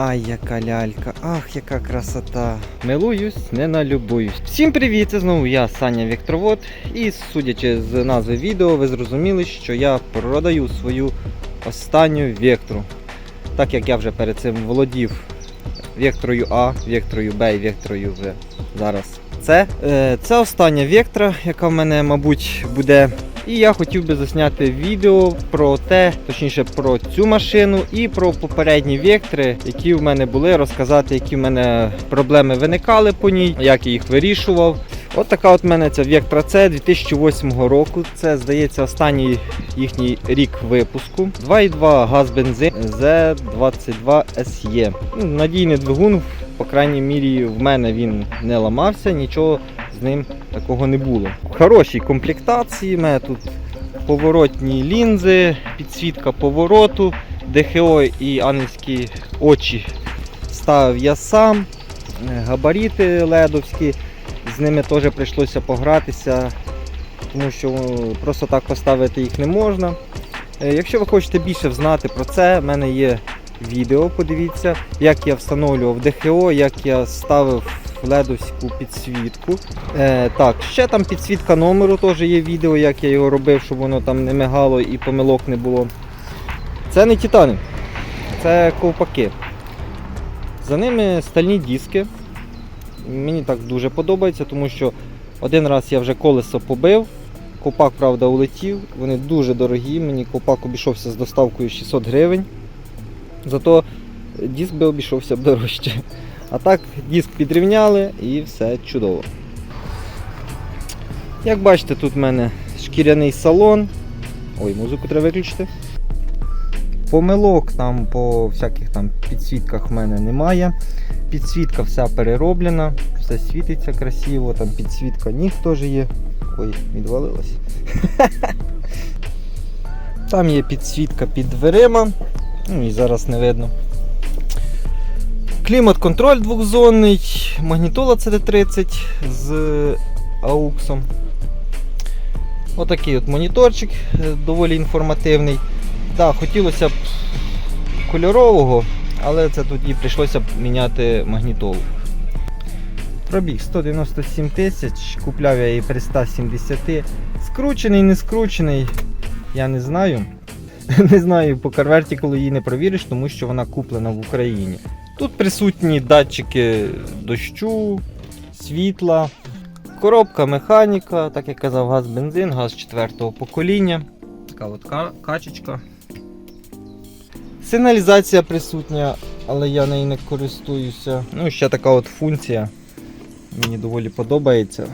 Ай, яка лялька, ах, яка красота. Милуюсь, не налюбуюсь. Всім привіт! Це знову я, Саня Віктровод. І судячи з назви відео, ви зрозуміли, що я продаю свою останню вектру. Так як я вже перед цим володів вектрою А, вектрою Б і вектрою В. Зараз це. Е, Це остання вектора, яка в мене, мабуть, буде. І я хотів би засняти відео про те, точніше про цю машину і про попередні вектори, які в мене були, розказати, які в мене проблеми виникали по ній, як я їх вирішував. От така от в мене ця Vectra C 2008 року. Це здається останній їхній рік випуску. 2,2 газ бензин Z22 SE. Ну, Надійний двигун, по крайній мірі, в мене він не ламався, нічого з ним такого не було. Хорошій комплектації, в мене тут поворотні лінзи, підсвітка повороту, ДХО і ангельські очі ставив я сам, е, габаріти ледовські, з ними теж прийшлося погратися, тому що просто так поставити їх не можна. Е, Якщо ви хочете більше знати про це, в мене є відео, подивіться, як я встановлював ДХО, як я ставив ледовську підсвітку. Е, так, ще там підсвітка номеру теж є відео, як я його робив, щоб воно там не мигало і помилок не було. Це не титани, це ковпаки. За ними стальні диски. Мені так дуже подобається, тому що один раз я вже колесо побив. Ковпак, правда, улетів. Вони дуже дорогі. Мені ковпак обійшовся з доставкою 600 гривень. Зато диск би обійшовся б дорожче. А так, диск підрівняли і все чудово. Як бачите, тут в мене шкіряний салон. Ой, музику треба виключити. Помилок там по всяких там підсвітках в мене немає. Підсвітка вся перероблена, все світиться красиво, там підсвітка ніг теж є. Ой, відвалилась. Там є підсвітка під дверима. Ну і зараз не видно. Клімат-контроль двохзонний, магнітола CD30 з AUX. Отакий от моніторчик е, доволі інформативний. Так, хотілося б кольорового, але це тоді прийшлося б міняти магнітолу. Пробіг 197 тисяч, купляв я її при 170. Скручений, не скручений, я не знаю. Не знаю по карверті, коли її не провіриш, тому що вона куплена в Україні. Тут присутні датчики дощу, світла, коробка механіка, так як казав, газ бензин, газ четвертого покоління. Така от ка- качечка. Сигналізація присутня, але я нею не користуюся. Ну ще така от функція. Мені доволі подобається.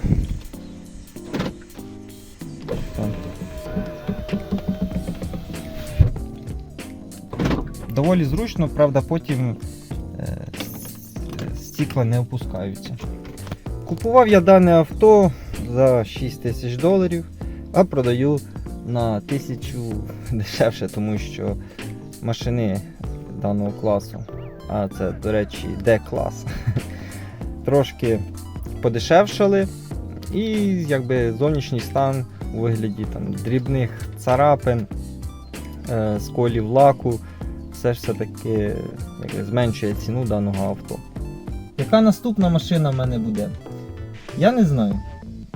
Доволі зручно, правда, потім стікла не опускаються. Купував я дане авто за 6 тисяч доларів, а продаю на тисячу дешевше, тому що машини даного класу, а це, до речі, D-клас, трошки подешевшали. І якби зовнішній стан у вигляді там, дрібних царапин, е, сколів лаку, все ж все-таки якби, зменшує ціну даного авто. Яка наступна машина в мене буде? Я не знаю.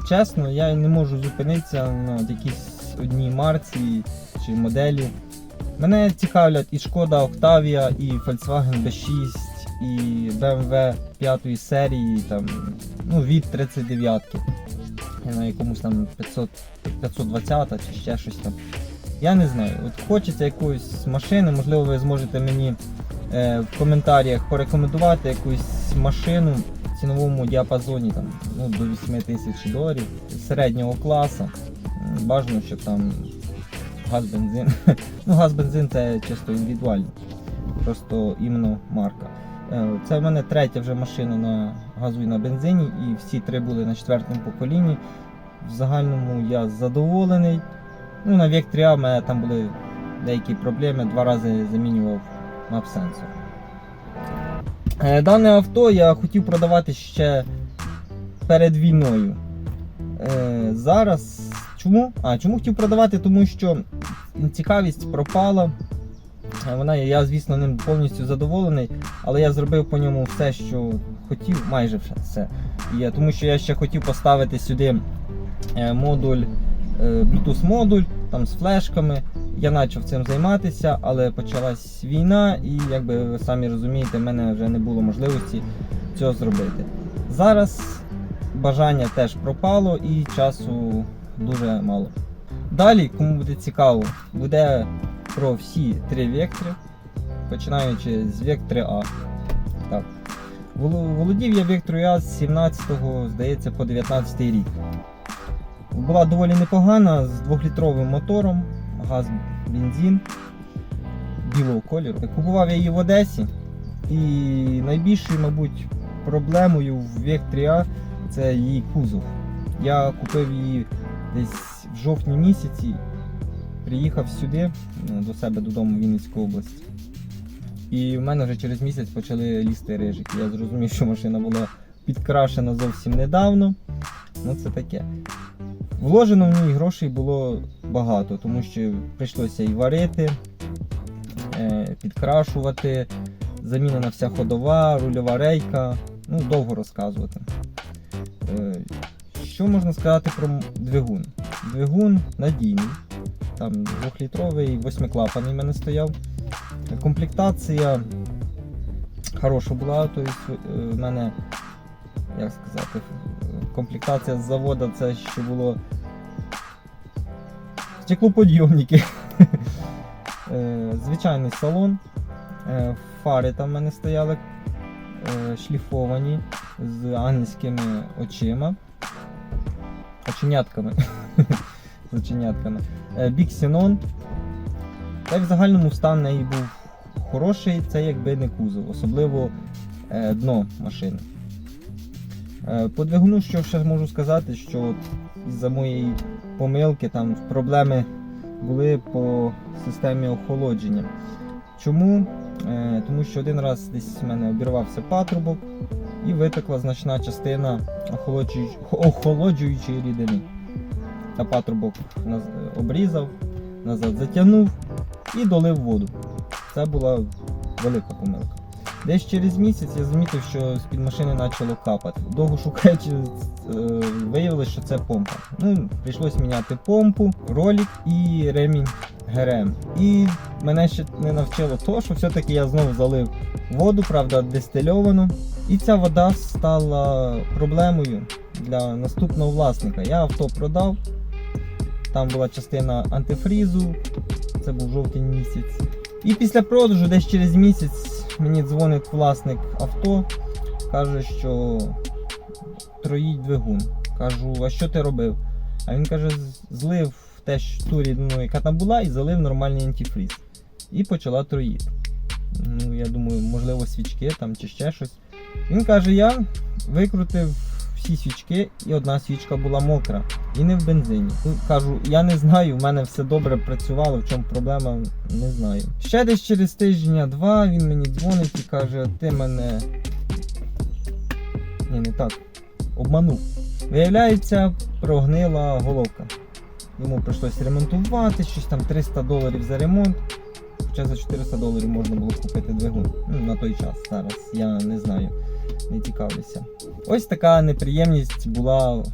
Чесно, я не можу зупинитися на якійсь одній марці чи моделі. Мене цікавлять і Шкода Octavia, і Volkswagen B6, і BMW 5 серії, там, ну, від 39 на якомусь там 500, 520 чи ще щось там. Я не знаю. От хочеться якоїсь машини, можливо, ви зможете мені е, в коментарях порекомендувати якусь машину в ціновому діапазоні там, ну, до 8 тисяч доларів середнього класу. Бажано, щоб там газ бензин. ну, газ бензин це чисто індивідуально. Просто іменно марка. Е, Це в мене третя вже машина на газу і на бензині, і всі три були на четвертому поколінні. В загальному я задоволений. Ну, на Vectri A в мене там були деякі проблеми, два рази замінював мап-сенсор. Е, Дане авто я хотів продавати ще перед війною. Е, Зараз чому? А, чому хотів продавати? Тому що цікавість пропала. Е, Вона, я, звісно, ним повністю задоволений, але я зробив по ньому все, що хотів, майже все. Е, тому що я ще хотів поставити сюди модуль, Bluetooth модуль там з флешками. Я почав цим займатися, але почалась війна, і як би ви самі розумієте, в мене вже не було можливості цього зробити. Зараз бажання теж пропало і часу дуже мало. Далі, кому буде цікаво, буде про всі три вектори, починаючи з вектори А. Так. Володів я векторою А з 17-го, здається, по 19 рік. Була доволі непогана з 2-літровим мотором, газ, бензин білого кольору. Купував я її в Одесі. І найбільшою, мабуть, проблемою в Векторі це її кузов. Я купив її десь в жовтні місяці, приїхав сюди ну, до себе додому в Вінницьку область. І в мене вже через місяць почали лізти рижики. Я зрозумів, що машина була підкрашена зовсім недавно. Ну це таке. Вложено в ній грошей було багато, тому що прийшлося і варити, е, підкрашувати, замінена вся ходова, рульова рейка. Ну, довго розказувати. Е, Що можна сказати про двигун? Двигун надійний. Там 2-літровий, восьмиклапаний в мене стояв. Комплектація хороша була, тобто в мене, як сказати, комплектація з заводу це ще було стеклоподйомники. Е, Звичайний салон. Е, Фари там в мене стояли е, шліфовані з ангельськими очима. Оченятками. з оченятками. Бік Сінон. Та й в загальному стан неї був хороший, це якби не кузов, особливо дно машини. Е, По двигуну, що ще можу сказати, що от із-за моєї помилки там проблеми були по системі охолодження. Чому? Е, Тому що один раз десь в мене обірвався патрубок і витекла значна частина охолоджуючої, охолоджуючої рідини. Та патрубок обрізав, назад затягнув і долив воду. Це була велика помилка. Десь через місяць я замітив, що з-під машини почало капати. Довго шукаючи, е, виявилось, що це помпа. Ну, прийшлось міняти помпу, ролик і ремінь ГРМ. І мене ще не навчило то, що все-таки я знову залив воду, правда, дистильовану. І ця вода стала проблемою для наступного власника. Я авто продав. Там була частина антифрізу, це був жовтень місяць. І після продажу, десь через місяць, мені дзвонить власник авто, каже, що троїть двигун. Кажу, а що ти робив? А він каже, злив теж ту рідну, яка там була, і залив нормальний антифріз. І почала троїти. Ну, я думаю, можливо, свічки там чи ще щось. Він каже, я викрутив всі свічки, і одна свічка була мокра. І не в бензині. Кажу, я не знаю, в мене все добре працювало, в чому проблема, не знаю. Ще десь через тижня-два він мені дзвонить і каже, ти мене. Ні, не так. Обманув. Виявляється, прогнила головка. Йому прийшлося ремонтувати, щось там 300 доларів за ремонт. Хоча за 400 доларів можна було купити двигун. Ну, на той час. Зараз я не знаю, не цікавлюся. Ось така неприємність була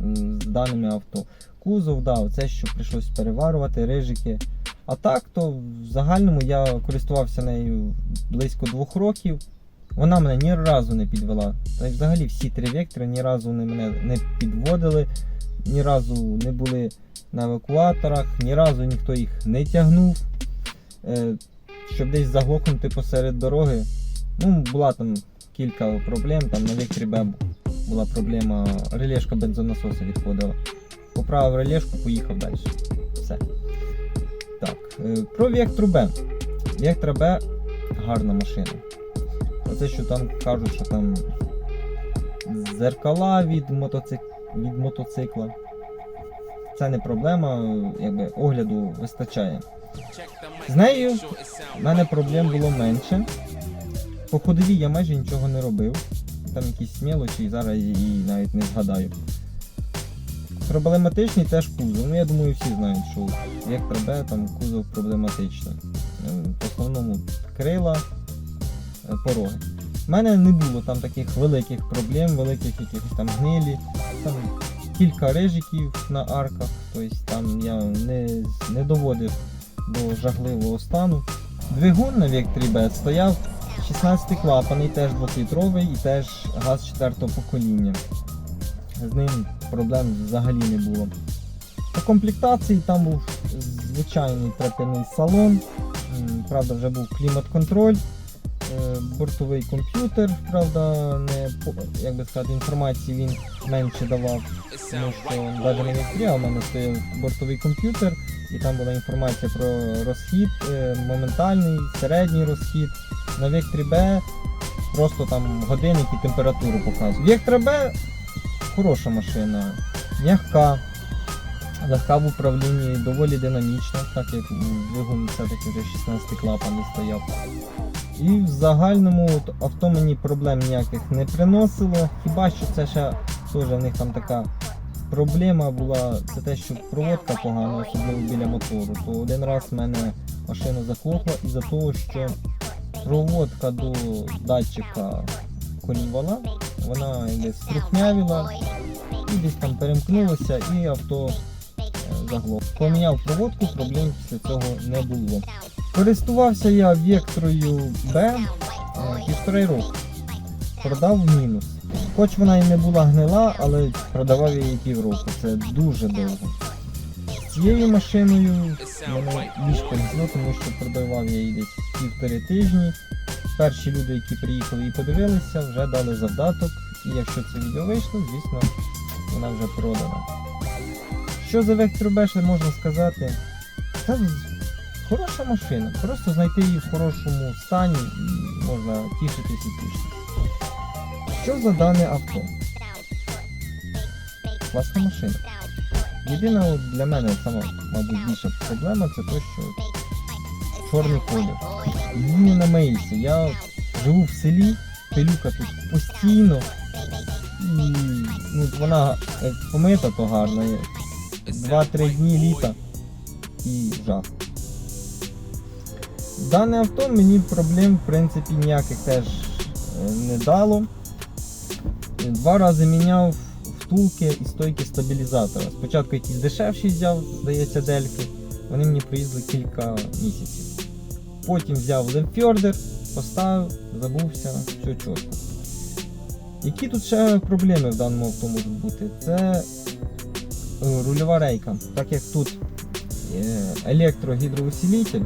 з даними авто. Кузов, да, це що прийшлось переварювати, рижики. А так, то в загальному я користувався нею близько двох років. Вона мене ні разу не підвела. Та й взагалі всі три вектори ні разу не мене не підводили, ні разу не були на евакуаторах, ні разу ніхто їх не тягнув. Е, щоб десь заглохнути посеред дороги. Ну, була там кілька проблем, там на векторі була проблема, релешка бензонасоса відходила. Поправив релешку, поїхав далі. Все. Так, е, про Вектор Б. Вектор Б гарна машина. Оце, що там кажуть, що там зеркала від, мотоцик... від мотоцикла. Це не проблема, якби огляду вистачає. З нею в мене проблем було менше. По ходовій я майже нічого не робив. Там якісь мелочі, зараз її навіть не згадаю. Проблематичний теж кузов. Ну я думаю, всі знають, що як Б, там кузов проблематичний. Е, По основному крила, е, пороги. У мене не було там таких великих проблем, великих якихось там гнилі. Там кілька рижиків на арках, тобто там я не, не доводив до жахливого стану. Двигун на Vectri B стояв 16 клапаний, теж 2-літровий і теж газ 4 покоління. З ним проблем взагалі не було. По комплектації там був звичайний трап'яний салон, правда, вже був клімат-контроль, е, бортовий комп'ютер, правда, не як би сказати, інформації він менше давав, тому що навіть на Вікторі у мене стояв бортовий комп'ютер, і там була інформація про розхід, е, моментальний, середній розхід. На Векторі Б просто там годинник і температуру показує. Вектор Б хороша машина, м'яка, легка в управлінні, доволі динамічна, так як двигун все-таки вже 16 клапаний стояв. І в загальному авто мені проблем ніяких не приносило. Хіба що це ще теж в них там така проблема була, це те, що проводка погана, особливо біля мотору. То один раз в мене машина заклохла із-за того, що проводка до датчика колівала, вона якби струхнявіла і десь там перемкнулося і авто е, заглох. Поміняв проводку, проблем після цього не було. Користувався я вектрою B е, півтори року. Продав в мінус. Хоч вона і не була гнила, але продавав її півроку. Це дуже довго. Цією машиною мене повезло, тому що продавав я її десь півтори тижні. Перші люди, які приїхали і подивилися, вже дали завдаток. І якщо це відео вийшло, звісно, вона вже продана. Що за Vector B можна сказати? Це хороша машина. Просто знайти її в хорошому стані і можна тішитись і тішитись. Що за дане авто? Класна машина. Єдина для мене сама, мабуть, більша проблема це те, що чорний колір. Її не намиєшся. Я живу в селі, пилюка тут постійно. І ну, вона як помита, то гарна. є. Два-три дні літа і жах. Дане авто мені проблем в принципі ніяких теж е, не дало. Два рази міняв втулки і стойки стабілізатора. Спочатку якісь дешевші взяв, здається, дельфи. Вони мені проїздили кілька місяців. Потім взяв лемфьордер, поставив, забувся, все чітко. Які тут ще проблеми в даному авто можуть бути? Це е, рульова рейка. Так як тут е, електрогідроусилитель,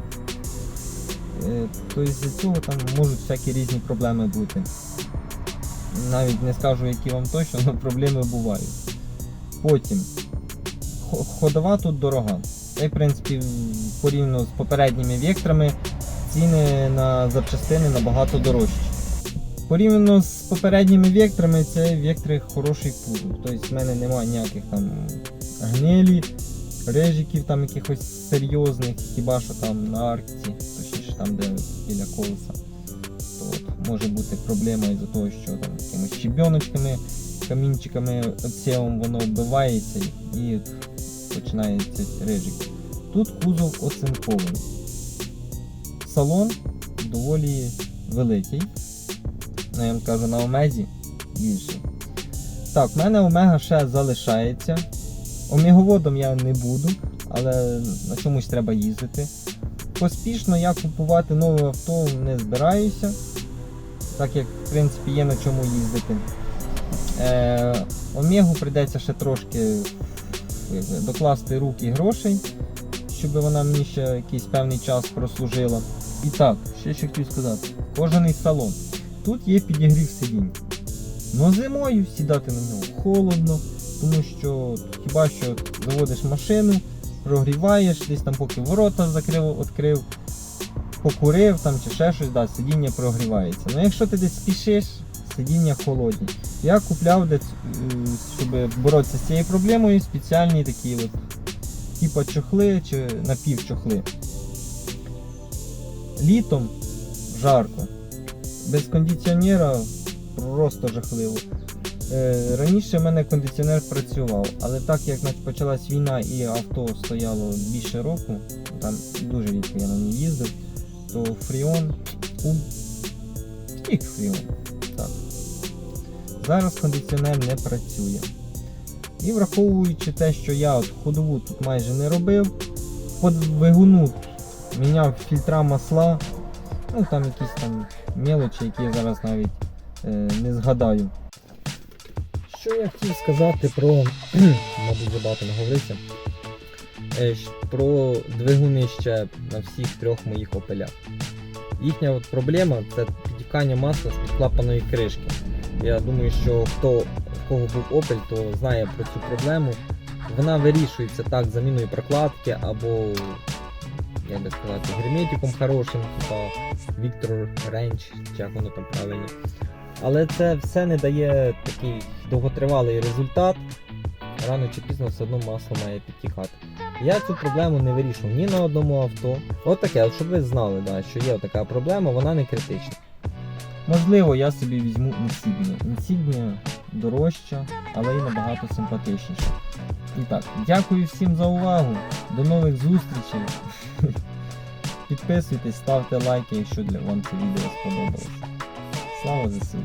е, то із-за цього там можуть всякі різні проблеми бути. Навіть не скажу, які вам точно, але проблеми бувають. Потім ходова тут дорога. Та й в принципі порівняно з попередніми векторами ціни на запчастини набагато дорожчі. Порівняно з попередніми векторами, це вектори хороший кузов. Тобто в мене немає ніяких там гнилі, рижиків там якихось серйозних, хіба що там на арці, точніше там, де біля колеса. Може бути проблема із-за того, що там якимись щебіночками, камінчиками оцеом воно вбивається і починається рижик. Тут кузов оцинкований. Салон доволі великий. Ну, я вам кажу, на Омезі більше. Так, в мене Омега ще залишається. Омеговодом я не буду, але на чомусь треба їздити. Поспішно я купувати нове авто не збираюся, так як в принципі є на чому їздити. Е, Омегу прийдеться ще трошки докласти руки грошей, щоб вона мені ще якийсь певний час прослужила. І так, ще що хотів сказати. Кожаний салон. Тут є підігрів сидінь. Но зимою сідати на нього холодно, тому що хіба що заводиш машину, прогріваєш, десь там поки ворота закрив, відкрив, покурив там чи ще щось, да, сидіння прогрівається. Ну якщо ти десь спішиш, сидіння холодні. Я купляв, десь, щоб боротися з цією проблемою, спеціальні такі от, типа чохли чи напівчохли. Літом жарко. Без кондиціонера просто жахливо. Е, Раніше в мене кондиціонер працював, але так як почалась війна і авто стояло більше року, там дуже рідко я на ній їздив, то Freon у тік Freon. Так. Зараз кондиціонер не працює. І враховуючи те, що я от ходову тут майже не робив, по двигуну міняв фільтра масла, ну там якісь там мелочі, які я зараз навіть е, не згадаю. Що я хотів сказати про, мабуть, забагато наговорився, е, щ- про двигуни ще на всіх трьох моїх опелях. Їхня от проблема це підтікання масла з підклапаної кришки. Я думаю, що хто в кого був Opel, то знає про цю проблему. Вона вирішується так заміною прокладки або, як би сказати, герметиком хорошим, типа Victor Range, чи як воно там правильно. Але це все не дає такий довготривалий результат. Рано чи пізно все одно масло має підтікати. Я цю проблему не вирішив ні на одному авто. От таке, щоб ви знали, да, що є така проблема, вона не критична. Можливо, я собі візьму інсігнію. Інсігнія дорожча, але і набагато симпатичніша. І так, дякую всім за увагу. До нових зустрічей. Підписуйтесь, ставте лайки, якщо для вам це відео сподобалося. Слава ЗСУ!